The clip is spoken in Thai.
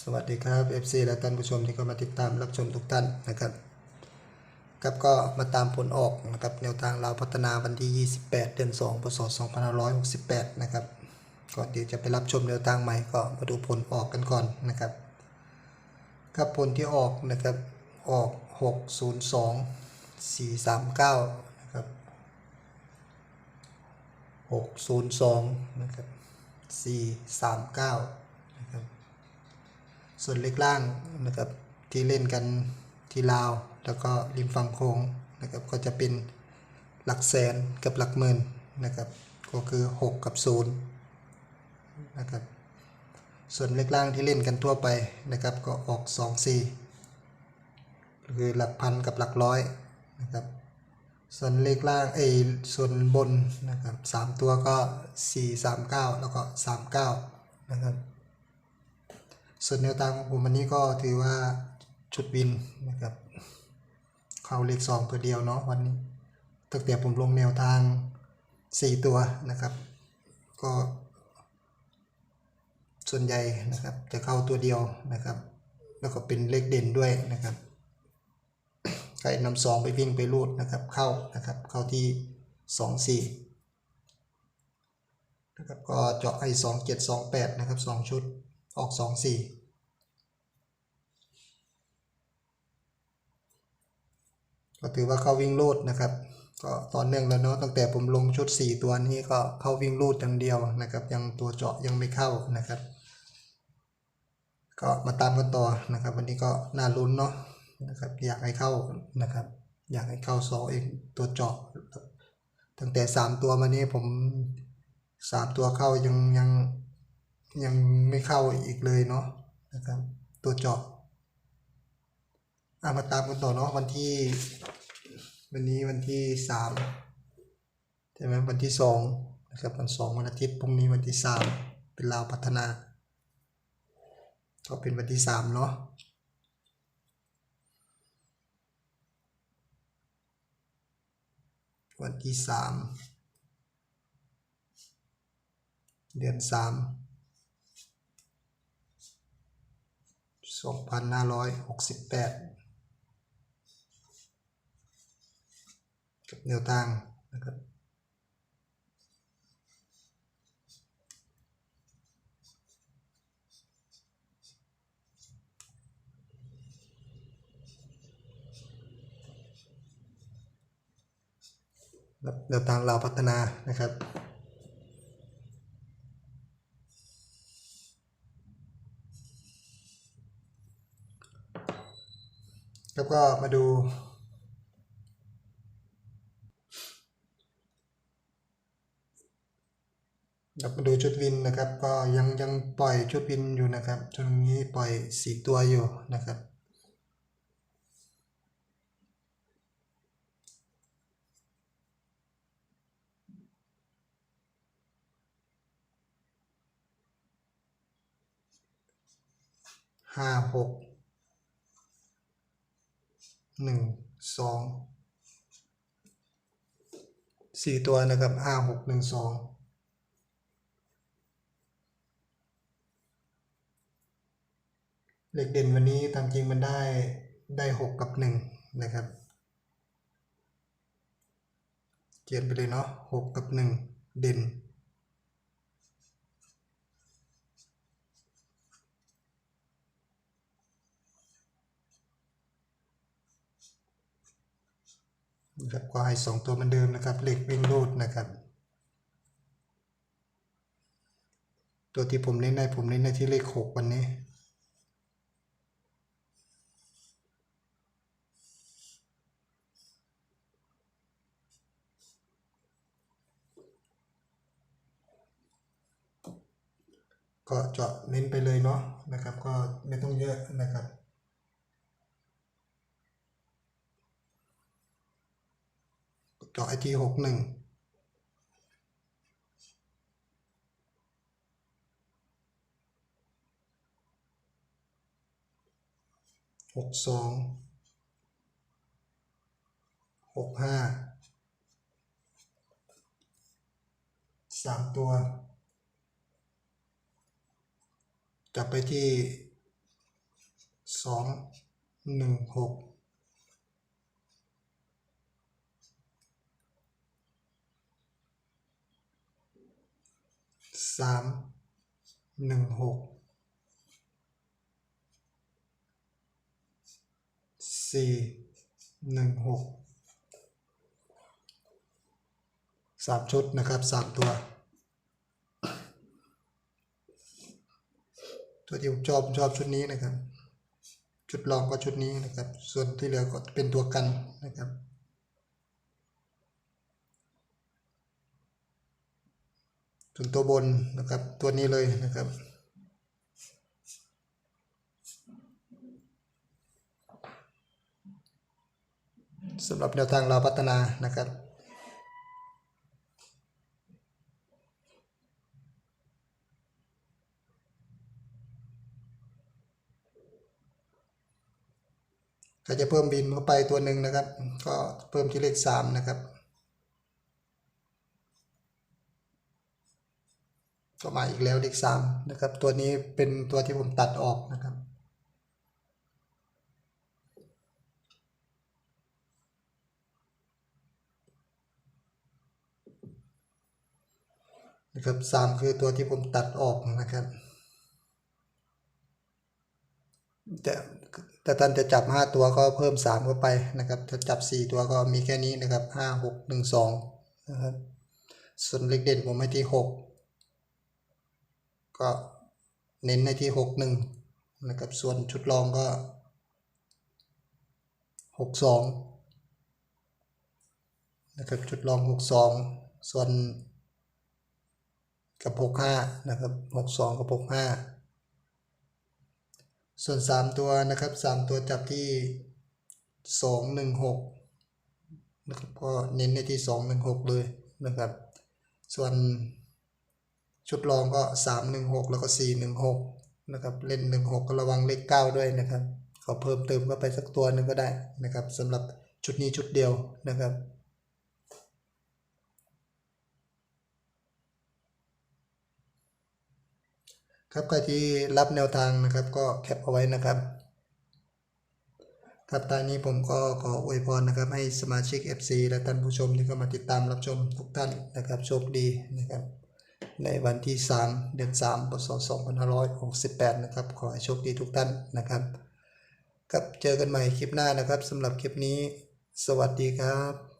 สวัสดีครับ FC และท่านผู้ชมที่เข้ามาติดตามรับชมทุกท่านนะครับครับก็มาตามผลออกนะครับแนวทางเราพัฒนาวันที่ 28 เดือน 2 พศ 2568 นะครับก่อนที่จะไปรับชมแนวทางใหม่ก็มาดูผลออกกันก่อนนะครับครับผลที่ออกนะครับออก 602 439 นะครับ 602 นะครับ 439 ส่วนเล็กล่างนะครับที่เล่นกันที่ลาว แล้วก็ริมฝั่งโค้งนะครับก็จะเป็นหลักแสนกับหลักหมื่นนะครับก็คือ 6 กับ0นะครับส่วนเล็กล่างที่เล่นกันทั่วไปนะครับก็ออก 2 4 คือหลักพันกับหลักร้อยนะครับส่วนเลขล่างเอยส่วนบนนะครับสามตัวก็ 4 3 9 แล้วก็ 39 นะครับ ส่วนแนวทางของผมวันนี้ก็ถือว่าชุดบินนะครับเข้าเลขสองตัวเดียวเนาะวันนี้ตั้งแต่ผมลงแนวทาง 4 ตัวนะครับ ก็ ส่วนใหญ่นะครับจะเข้าตัวเดียวนะครับ แล้วก็เป็นเลขเด่นด้วยนะครับใครนำสองไปวิ่งไปรูดนะครับ เข้านะครับเข้าที่สองสี่นะครับก็เจาะไอ้สองเจ็ดสองแปดนะครับสองชุด ออกสองสี่ก็ถือว่าเข้าวิ่งรูดนะครับ ก็ต่อเนื่องแล้วเนาะตั้งแต่ผมลงชุด 4 ตัวนี้ก็เข้าวิ่งรูดอย่างเดียวนะครับ ยังตัวเจาะยังไม่เข้านะครับ ก็มาตามกันต่อนะครับ วันนี้ก็น่าลุ้นเนาะนะครับ อยากให้เข้านะครับ อยากให้เข้าสองเองตัวเจาะตั้งแต่สามตัวมานี้ผมสามตัวเข้ายังยัง ยังไม่เข้าอีกเลยเนาะนะครับ ตัวเจาะอะมาตามกันต่อเนาะวันที่ วันนี้วันที่สามใช่ไหมวันที่สองนะครับวันสองวันอาทิตย์พรุ่งนี้วันที่สามเป็นลาวพัฒนา ก็เป็นวันที่สามเนาะวันที่สามเดือนสาม สองพันห้าร้อยหกสิบแปดกับแนวทางนะครับแบบแนวทางเราพัฒนานะครับ แล้วก็มาดู เรามาดูชุดวินนะครับ ก็ยังยังปล่อยชุดวินอยู่นะครับช่วงนี้ปล่อยสี่ตัวอยู่นะครับห้าหก หนึ่งสองสี่ตัวนะครับห้าหกหนึ่งสองเลขเด่นวันนี้ตามจริงมันได้ได้หกกับหนึ่งนะครับเขียนไปเลยเนาะหกกับหนึ่งเด่น นะครับก็ให้สองตัวเหมือนเดิมนะครับเลขวิ่งรูดนะครับ ตัวที่ผมเน้นในผมเน้นในที่เลขหกวันนี้ก็เจาะเน้นไปเลยเนาะนะครับ ก็ไม่ต้องเยอะนะครับ เจาะไอทีหกหนึ่งหกสองหกห้าสามตัว จับไปที่สองหนึ่งหก สามหนึ่งหกสี่หนึ่งหกสามชุดนะครับสามตัว ตัวที่ผมชอบชอบชุดนี้นะครับ ชุดรองก็ชุดนี้นะครับ ส่วนที่เหลือก็เป็นตัวกันนะครับ ส่วนตัวบนนะครับตัวนี้เลยนะครับ สำหรับแนวทางเราพัฒนานะครับก็จะเพิ่มบินเข้าไปตัวหนึ่งนะครับ ก็เพิ่มที่เลขสามนะครับ ก็มาอีกแล้วเลขสามนะครับ ตัวนี้เป็นตัวที่ผมตัดออกนะครับ นะครับสามคือตัวที่ผมตัดออกนะครับแต่แต่ท่านจะจับ 5 ตัวก็เพิ่ม 3 เข้าไปนะครับ ถ้าจับ 4 ตัวก็มีแค่นี้นะครับ 5 6 1 2นะครับส่วนเลขเด่นผมให้ที่ 6 ก็เน้นในที่6 1นะครับส่วนชุดรองก็6 2นะครับชุดรอง6 2ส่วนกับ6 5นะครับ6 2กับ6 5ส่วน3ตัวนะครับ3ตัวจับที่2 1 6นะครับก็เน้นในที่2 1 6เลยนะครับ ส่วน ชุดรองก็ 3 1 6 แล้วก็ 4 1 6 นะครับเล่น 1 6 ก็ระวังเลข 9 ด้วยนะครับขอเพิ่มเติมเข้าไปสักตัวหนึ่งก็ได้นะครับสำหรับชุดนี้ชุดเดียวนะครับครับใครที่รับแนวทางนะครับก็แคปเอาไว้นะครับ ครับตอนนี้ผมก็ขออวยพรนะครับ ให้สมาชิก FC และท่านผู้ชมที่เข้ามาติดตามรับชมทุกท่านนะครับโชคดีนะครับ ในวันที่ 3 เดือน3พศ2568 นะครับ ขอให้โชคดีทุกท่านนะครับ กับเจอกันใหม่คลิปหน้านะครับสำหรับคลิปนี้ สวัสดีครับ